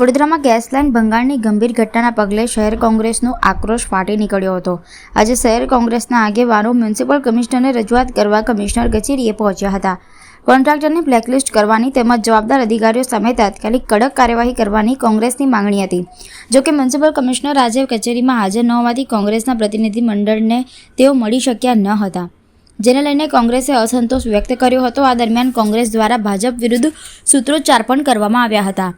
વડોદરામાં gas line ભંગાણની ગંભીર ઘટનાના પગલે શહેર કોંગ્રેસનો આક્રોશ ફાટી નીકળ્યો હતો. આજે શહેર કોંગ્રેસના આગેવાનો મ્યુનિસિપલ કમિશનરને રજૂઆત કરવા કમિશનર કચેરીએ પહોંચ્યા હતા. કોન્ટ્રાક્ટરને બ્લેકલિસ્ટ કરવાની તેમજ જવાબદાર અધિકારીઓ સામે તાત્કાલિક કડક કાર્યવાહી કરવાની કોંગ્રેસની માંગણી હતી. જોકે મ્યુનિસિપલ કમિશનર આજે કચેરીમાં હાજર ન હોવાથી કોંગ્રેસના પ્રતિનિધિ મંડળને તેઓ મળી શક્યા ન હતા. જેને લઈને કોંગ્રેસે અસંતોષ વ્યક્ત કર્યો હતો. આ દરમિયાન કોંગ્રેસ દ્વારા ભાજપ વિરુદ્ધ સૂત્રોચ્ચાર પણ કરવામાં આવ્યા હતા.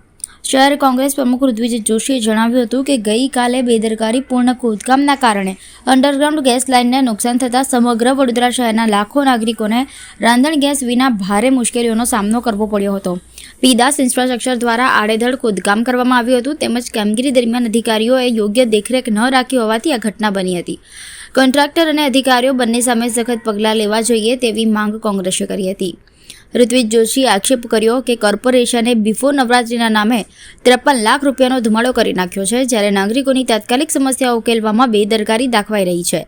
શહેર કોંગ્રેસ પ્રમુખ ઋત્વિજ જોશીએ જણાવ્યું હતું કે ગઈકાલે બેદરકારીપૂર્ણ ખોદકામના કારણે અંડરગ્રાઉન્ડ ગેસ લાઇનને નુકસાન થતાં સમગ્ર વડોદરા શહેરના લાખો નાગરિકોને રાંધણ ગેસ વિના ભારે મુશ્કેલીઓનો સામનો કરવો પડ્યો હતો. પીદાસ ઇન્ફ્રાસ્ટ્રક્ચર દ્વારા આડેધડ ખોદકામ કરવામાં આવ્યું હતું, તેમજ કામગીરી દરમિયાન અધિકારીઓએ યોગ્ય દેખરેખ ન રાખી હોવાથી આ ઘટના બની હતી. કોન્ટ્રાક્ટર અને અધિકારીઓ બંને સામે સખત પગલાં લેવા જોઈએ તેવી માંગ કોંગ્રેસે કરી હતી. ઋત્વિજ જોશીએ આક્ષેપ કર્યો કે કોર્પોરેશને બિફોર નવરાત્રિના નામે ત્રેપન લાખ રૂપિયાનો ધુમાડો કરી નાખ્યો છે, જ્યારે નાગરિકોની તાત્કાલિક સમસ્યા ઉકેલવામાં બેદરકારી દાખવાઈ રહી છે.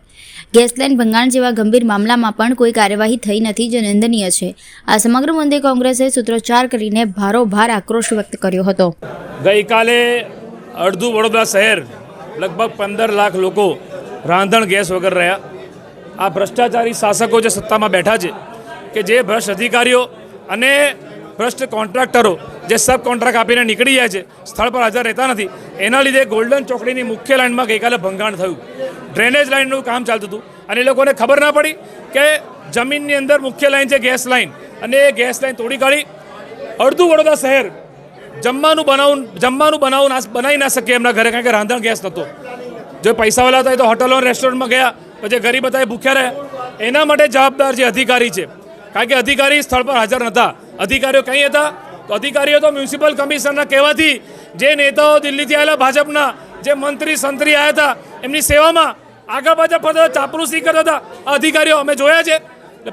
ગેસ લાઇન ભંગાણ જેવા ગંભીર મામલામાં પણ કોઈ કાર્યવાહી થઈ નથી, જે નિંદનીય છે. આ સમગ્ર મુદ્દે કોંગ્રેસે સૂત્રોચ્ચાર કરીને ભારોભાર આક્રોશ વ્યક્ત કર્યો હતો. ગઈકાલે અડધું વડોદરા શહેર, લગભગ પંદર લાખ લોકો રાંધણ ગેસ વગર રહ્યા. આ ભ્રષ્ટાચારી શાસકો જે સત્તામાં બેઠા છે કે જે ભ્રષ્ટ અધિકારીઓ અને ભ્રષ્ટ કોન્ટ્રાક્ટરો જે સબ કોન્ટ્રાક્ટ આપીને નીકળી જાય છે, સ્થળ પર હાજર રહેતા નથી, એના લીધે ગોલ્ડન ચોકડીની મુખ્ય લાઇનમાં ગઈકાલે ભંગાણ થયું. ડ્રેનેજ લાઇનનું કામ ચાલતું હતું અને એ લોકોને ખબર ના પડી કે જમીનની અંદર મુખ્ય લાઇન છે ગેસ લાઇન અને એ ગેસ લાઇન તોડી કાઢી અડધું વડોદરા શહેર જમવાનું બનાવું જમવાનું બનાવું ના, બનાવી ના શકીએ એમના ઘરે કારણ કે રાંધણ ગેસ નહોતો જો પૈસાવાળા હતા એ તો હોટલો રેસ્ટોરન્ટમાં ગયા, પછી ગરીબ હતા એ ભૂખ્યા રહ્યા. એના માટે જવાબદાર જે અધિકારી છે કારણ કે અધિકારી સ્થળ પર હાજર નહોતા. અધિકારીઓ કઈ હતા? તો અધિકારીઓ તો મ્યુનિસિપલ કમિશનરના કહેવાથી જે નેતાઓ દિલ્હીથી આવેલા ભાજપના જે મંત્રી, સંત્રી આવ્યા હતા, એમની સેવામાં આગળ પાછળ ફરતા ચાપરૂસી કરતા હતા. અધિકારીઓ અમે જોયા છે.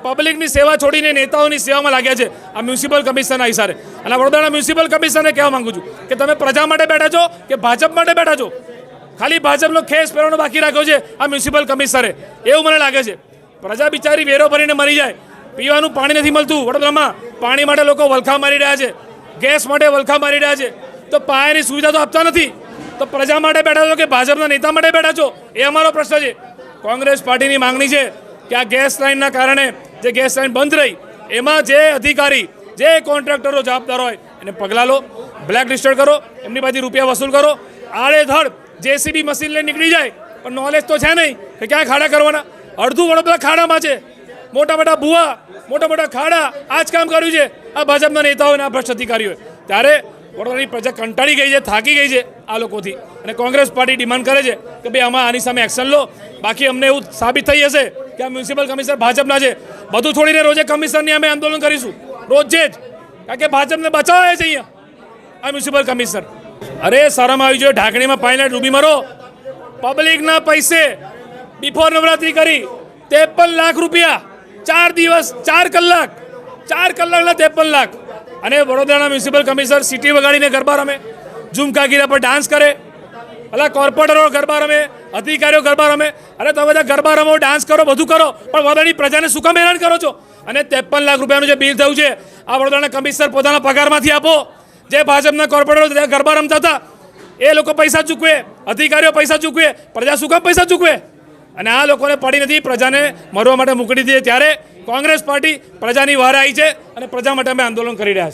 પબ્લિકની સેવા છોડીને નેતાઓની સેવામાં લાગ્યા છે આ મ્યુનિસિપલ કમિશનના હિસારે અને વડોદરાના મ્યુનિસિપલ કમિશનરને કહેવા માંગુ છું કે તમે પ્રજા માટે બેઠા છો કે ભાજપ માટે બેઠા છો? ખાલી ભાજપનો ખેસ પહેરવાનો બાકી રાખ્યો છે આ મ્યુનિસિપલ કમિશનરે. એવું મને લાગે છે. પ્રજા બિચારી વેરો ભરીને મરી જાય. પીવાનું પાણી નથી મળતું. વડોદરામાં પાણી માટે લોકો વલખા મારી રહ્યા છે. ગેસ માટે વલખા મારી રહ્યા છે. તો પાયાની સુવિધા તો આપતા નથી. તો પ્રજા માટે બેઠા છો કે ભાજપના નેતા માટે બેઠા છો? એ અમારો પ્રશ્ન છે. કોંગ્રેસ પાર્ટીની માંગણી છે કે આ ગેસ લાઇનના કારણે જે ગેસ લાઇન બંધ રહી, એમાં જે અધિકારી, જે કોન્ટ્રાક્ટરો જવાબદાર હોય, એને પગલાં લો બ્લેક લિસ્ટેડ કરો, એમની પાસેથી રૂપિયા વસૂલ કરો. આડેધડ જેસીબી મશીન લઈને નીકળી જાય, પણ નોલેજ તો છે નહીં કે ક્યાં ખાડા કરવાના. અડધું વડોદરા ખાડામાં છે. મોટા મોટા ભૂવા, મોટા મોટા ખાડા, આ જ કામ કર્યું છે. આ ભાજપના નેતાઓ અને આ ભ્રષ્ટ અધિકારીઓએ ત્યારે વડોદરાની પ્રજા કંટાળી ગઈ છે, થાકી ગઈ છે આ લોકોથી. અને કોંગ્રેસ પાર્ટી ડિમાન્ડ કરે છે કે ભાઈ આમાં આની સામે એક્શન લો. બાકી અમને એવું સાબિત થઈ જશે કે આ મ્યુનિસિપલ કમિશનર ભાજપના છે. બધું છોડીને રોજે કમિશનરની અમે આંદોલન કરીશું. રોજે જ. કારણ કે ભાજપને બચાવે છે અહીંયા. આ મ્યુનિસિપલ કમિશનર. અરે સારામાં આવી જોઈએ ઢાંકણીમાં પાણીને ડૂબી મરો. પબ્લિકના પૈસે બિફોર નવરાત્રી કરી. ત્રેપન લાખ રૂપિયા. ચાર દિવસ, ચાર કલાક, ચાર કલાકના ત્રેપન લાખ. અને વડોદરાના મ્યુનિસિપલ કમિશનર સિટી વગાડીને ગરબા રમે, ઝુમકાગીરા પર ડાન્સ કરે, અલા કોર્પોરેટરો ગરબા રમે, અધિકારીઓ ગરબા રમે. અરે તમે બધા ગરબા રમો, ડાન્સ કરો, બધું કરો, પણ વડોદરાની પ્રજાને શું કામ હેરાન કરો છો? અને ત્રેપન લાખ રૂપિયાનું જે બિલ થયું છે, આ વડોદરાના કમિશનર પોતાના પગારમાંથી આપો. જે ભાજપના કોર્પોરેટરો ગરબા રમતા હતા, એ લોકો પૈસા ચૂકવે, અધિકારીઓ પૈસા ચૂકવે, પ્રજા શું પૈસા ચૂકવે? અને આ લોકોને પડી નથી, પ્રજાને મરવા માટે મોકલી દીધી ત્યારે કોંગ્રેસ પાર્ટી પ્રજાની વાર આવી છે અને પ્રજા માટે અમે આંદોલન કરી રહ્યા છીએ.